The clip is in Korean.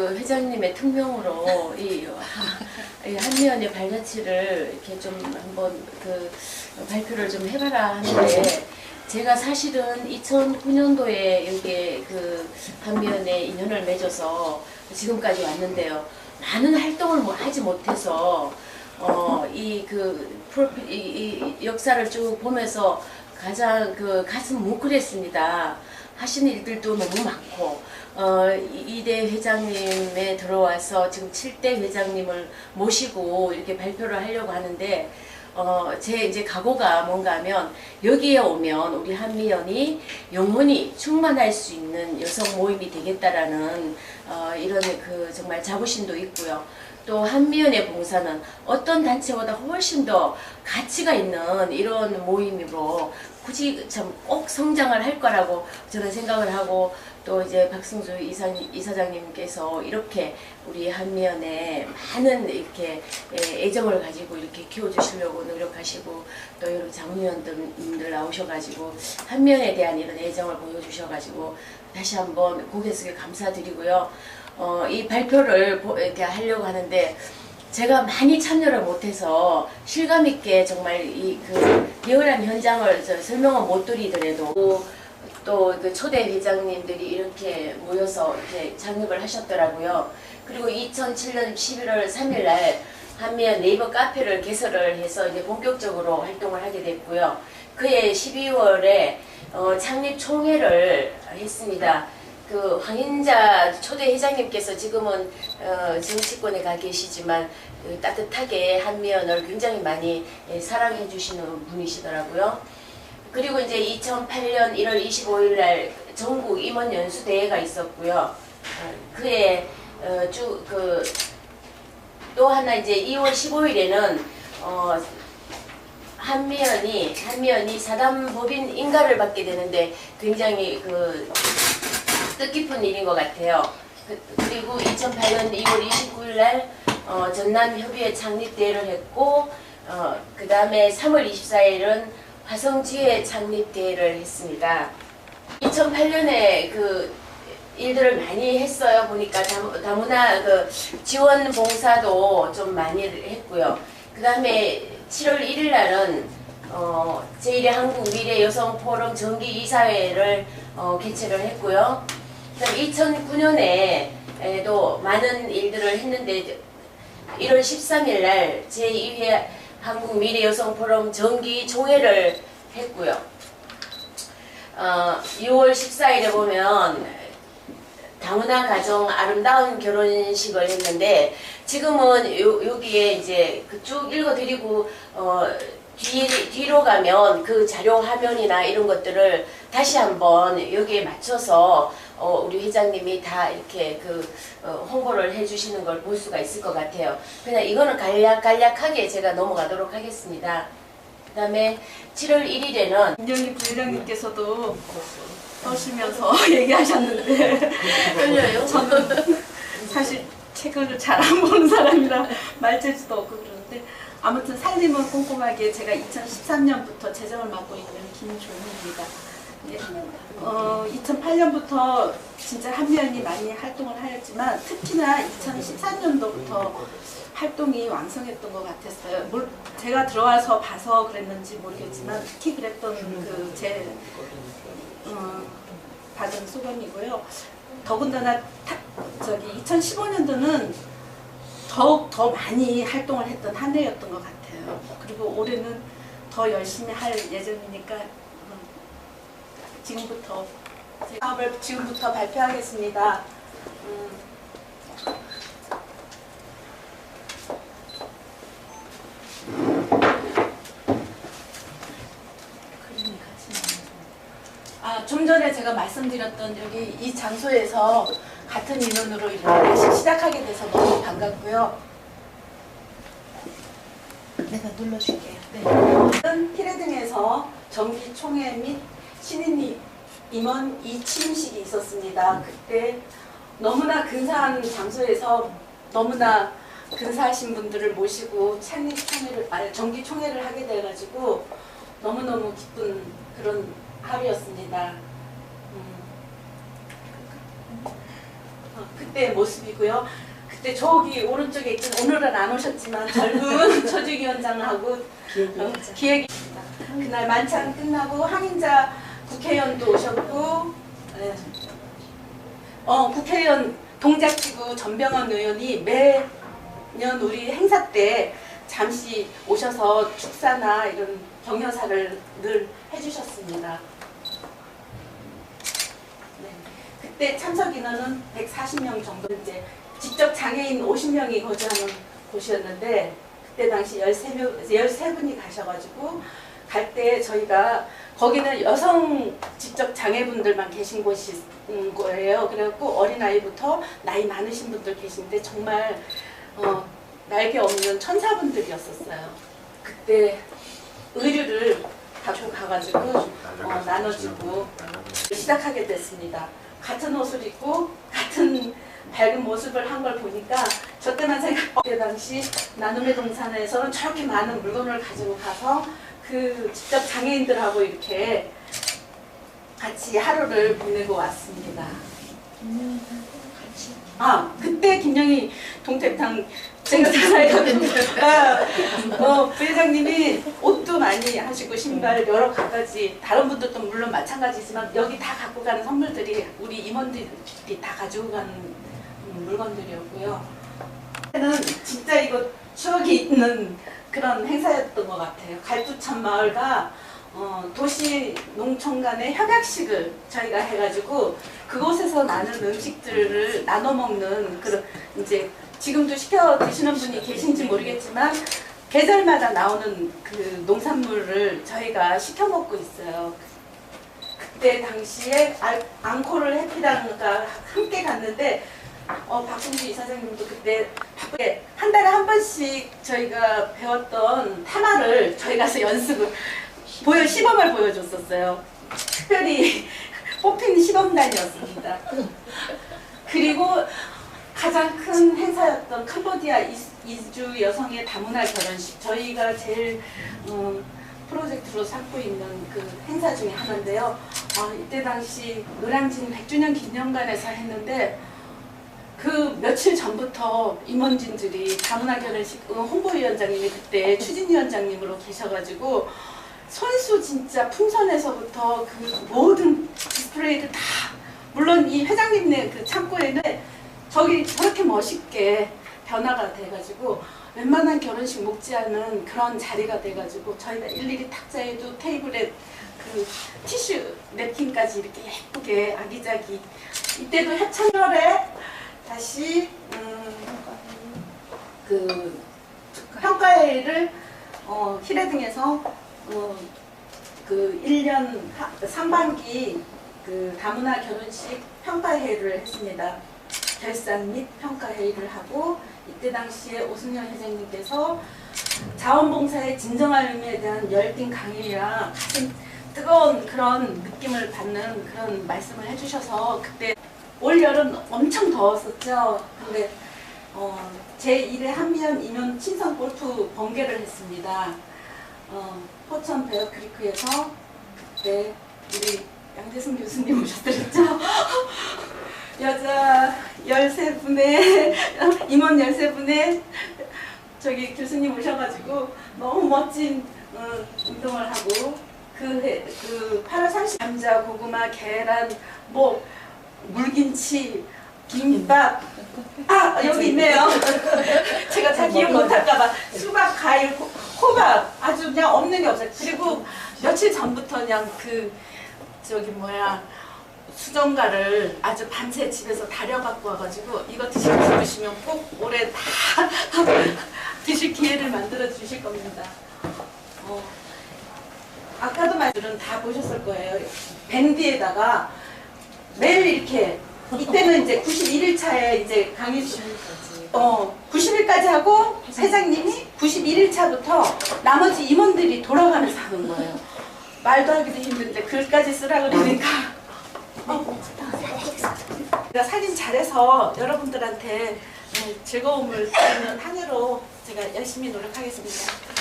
그 회장님의 특명으로 이, 한미연의 발자취를 이렇게 좀 한번 그 발표를 좀 해봐라 하는데 제가 사실은 2009년도에 여기에 그 한미연의 인연을 맺어서 지금까지 왔는데요. 많은 활동을 뭐 하지 못해서 어, 이 그 프로필 이, 이 역사를 쭉 보면서 가장 그 가슴 뭉클했습니다. 하신 일들도 너무 많고 어, 이- 이대 회장님에 들어와서 지금 7대 회장님을 모시고 이렇게 발표를 하려고 하는데 어, 제 이제 각오가 뭔가 하면 여기에 오면 우리 한미연이 영원히 충만할 수 있는 여성 모임이 되겠다라는 어, 이런 그 정말 자부심도 있고요. 또 한미연의 봉사는 어떤 단체보다 훨씬 더 가치가 있는 이런 모임으로 굳이 참 꼭 성장을 할 거라고 저는 생각을 하고 또 이제 박승주 이사, 이사장님께서 이렇게 우리 한미연에 많은 이렇게 예, 애정을 가지고 이렇게 키워주시려고 노력하시고 또 여러 장로님들 나오셔가지고 한미연에 대한 이런 애정을 보여주셔가지고 다시 한번 고개 숙여 감사드리고요. 어, 이 발표를 보- 이렇게 하려고 하는데 제가 많이 참여를 못해서 실감 있게 정말 이 그 리얼한 현장을 저 설명을 못 드리더라도 또 그 초대 회장님들이 이렇게 모여서 이렇게 창립을 하셨더라고요. 그리고 2007년 11월 3일 날 한미연 네이버 카페를 개설을 해서 이제 본격적으로 활동을 하게 됐고요. 그해 12월에 어, 창립 총회를 했습니다. 그 황인자 초대 회장님께서 지금은 어, 정치권에 가 계시지만 그 따뜻하게 한미연을 굉장히 많이 예, 사랑해 주시는 분이시더라고요. 그리고 이제 2008년 1월 25일 날 전국 임원 연수 대회가 있었고요. 어, 그해 어, 쭉그 또 하나 이제 2월 15일에는 어, 한미연이 한미연이 사단 법인 인가를 받게 되는데 굉장히 그 뜻깊은 일인 것 같아요. 그, 그리고 2008년 2월 29일 날 어, 전남협의회 창립대회를 했고 어, 그 다음에 3월 24일은 화성지회 창립대회를 했습니다. 2008년에 그 일들을 많이 했어요. 보니까 다- 다문화 그 지원 봉사도 좀 많이 했고요. 그 다음에 7월 1일 날은 어, 제1회 한국 미래 여성 포럼 정기 이사회를 어, 개최를 했고요. 그다음 2009년에도 많은 일들을 했는데 1월 13일 날 제2회 한국 미래 여성 포럼 정기 총회를 했고요. 어, 6월 14일에 보면 다문화 가정 아름다운 결혼식을 했는데 지금은 요, 여기에 이제 그쭉 읽어드리고 어, 뒤, 뒤로 가면 그 자료 화면이나 이런 것들을 다시 한번 여기에 맞춰서 어, 우리 회장님이 다 이렇게 그 어, 홍보를 해주시는 걸 볼 수가 있을 것 같아요. 그냥 이거는 간략 간략하게 제가 넘어가도록 하겠습니다. 그다음에 7월 1일에는 김정희 부회장님께서도 떠시면서 얘기하셨는데 떨려요. 저는 사실 책을 잘 안 보는 사람이라 말재주도 없고 그러는데 아무튼 살림은 꼼꼼하게 제가 2013년부터 재정을 맡고 있는 김종희입니다. 네. 어, 2008년부터 진짜 한미연이 많이 활동을 하였지만 특히나 2014년도부터 활동이 왕성했던 것 같았어요. 물, 제가 들어와서 봐서 그랬는지 모르겠지만 특히 그랬던 그 제 어, 받은 소감이고요. 더군다나 타, 저기 2015년도는 더욱 더 많이 활동을 했던 한 해였던 것 같아요. 그리고 올해는 더 열심히 할 예정이니까 음, 지금부터 제 사업을 지금부터 발표하겠습니다. 음, 그림이 같이 나와서. 아, 좀 전에 제가 말씀드렸던 여기 이 장소에서 같은 인원으로 이렇게 다시 시작하게 돼서 너무 반갑고요. 내가 눌러줄게요. 네. 피레등에서 정기 총회 및 신인 임원 이취임식이 있었습니다. 그때 너무나 근사한 장소에서 너무나 근사하신 분들을 모시고 창립 총회를 아니 정기 총회를 하게 돼가지고 너무너무 기쁜 그런 하루였습니다. 음. 어, 그때 모습이고요. 그때 저기 오른쪽에 있던 오늘은 안 오셨지만 젊은 조직위원장하고 어, 기획입니다. 그날 만찬 끝나고 항인자 국회의원도 오셨고 네. 어, 국회의원 동작지구 전병헌 의원이 매년 우리 행사 때 잠시 오셔서 축사나 이런 경여사를 늘 해주셨습니다. 네. 그때 참석 인원은 140명 정도 이제 직접 장애인 50명이 거주하는 곳이었는데 그때 당시 13명, 13분이 가셔가지고 갈 때 저희가 거기는 여성 직접 장애분들만 계신 곳인 거예요. 그래갖고 어린아이부터 나이 많으신 분들 계신데 정말 어, 날개 없는 천사분들이었었어요. 그때 의류를 갖고 가가지고 어, 나눠주고 시작하게 됐습니다. 같은 옷을 입고 같은 밝은 모습을 한 걸 보니까 저 때만 생각 그때 당시 나눔의 동산에서는 저렇게 많은 물건을 가지고 가서 그 직접 장애인들하고 이렇게 같이 하루를 보내고 왔습니다. 아 그때 김영희 동태탕 제가 살아요. 어, 부회장님이 옷도 많이 하시고 신발 여러 가지 다른 분들도 물론 마찬가지지만 여기 다 갖고 가는 선물들이 우리 임원들이 다 가지고 가는 음, 물건들이었고요. 는 진짜 이거 추억이 있는 그런 행사였던 것 같아요. 갈두천 마을과 어, 도시 농촌 간의 협약식을 저희가 해가지고 그곳에서 나는 음식들을 나눠 먹는 그런 이제 지금도 시켜 드시는 분이 계신지 모르겠지만 계절마다 나오는 그 농산물을 저희가 시켜 먹고 있어요. 그때 당시에 알- 앙코르 해피당과 함께 갔는데 어, 박승주 이사장님도 그때 바쁘게 한 달에 한 번씩 저희가 배웠던 타마를 저희 가서 연습을 보여 시범을 보여줬었어요. 특별히 뽑힌 시범단이었습니다. 그리고 가장 큰 행사였던 캄보디아 이- 이주 여성의 다문화 결혼식 저희가 제일 음, 프로젝트로 삼고 있는 그 행사 중에 하나인데요. 아, 이때 당시 노량진 100주년 기념관에서 했는데 그 며칠 전부터 임원진들이 다문화 결혼식 어, 홍보위원장님이 그때 추진위원장님으로 계셔가지고 손수 진짜 풍선에서부터 그 모든 디스플레이를 다 물론 이 회장님네 그 창고에는 저기 저렇게 멋있게 변화가 돼가지고 웬만한 결혼식 먹지 않은 그런 자리가 돼가지고 저희가 일일이 탁자에도 테이블에 그 티슈 냅킨까지 이렇게 예쁘게 아기자기 이때도 해천열에 다시 음, 그 평가회를 어, 히레등에서 어, 그 1년 하, 상반기 그 다문화 결혼식 평가회를 했습니다. 결산 및 평가 회의를 하고 이때 당시에 오승현 회장님께서 자원봉사의 진정한 의미에 대한 열띤 강의와 가슴 뜨거운 그런 느낌을 받는 그런 말씀을 해주셔서 그때 올 여름 엄청 더웠었죠. 근데 어, 제 1회 한미연 임용 친선 골프 번개를 했습니다. 어, 포천 베어 크리크에서 그때 우리 양재승 교수님 오셨더랬죠. 여자 13분의 임원 13분의 저기 교수님 오셔가지고 너무 멋진 어, 운동을 하고 그, 해- 그 8월 30일 감자, 고구마, 계란, 뭐 물김치, 김밥 아 여기 있네요. 제가 잘 기억 못할까봐 수박, 과일, 호- 호박 아주 그냥 없는 게 없어요. 그리고 며칠 전부터 그냥 그 저기 뭐야 수정가를 아주 밤새 집에서 다려 갖고 와가지고 이거 드시고 싶으시면 꼭 올해 다 드실 기회를 만들어 주실 겁니다. 어, 아까도 말들은 다 보셨을 거예요. 밴디에다가 매일 이렇게 이때는 이제 91일차에 이제 강의 어 90일까지 하고 회장님이 91일차부터 나머지 임원들이 돌아가면서 하는 거예요. 말도 하기도 힘든데 글까지 쓰라 그러니까 어, 제가 사진 잘해서 여러분들한테 네, 즐거움을 드리는 한 해로 제가 열심히 노력하겠습니다.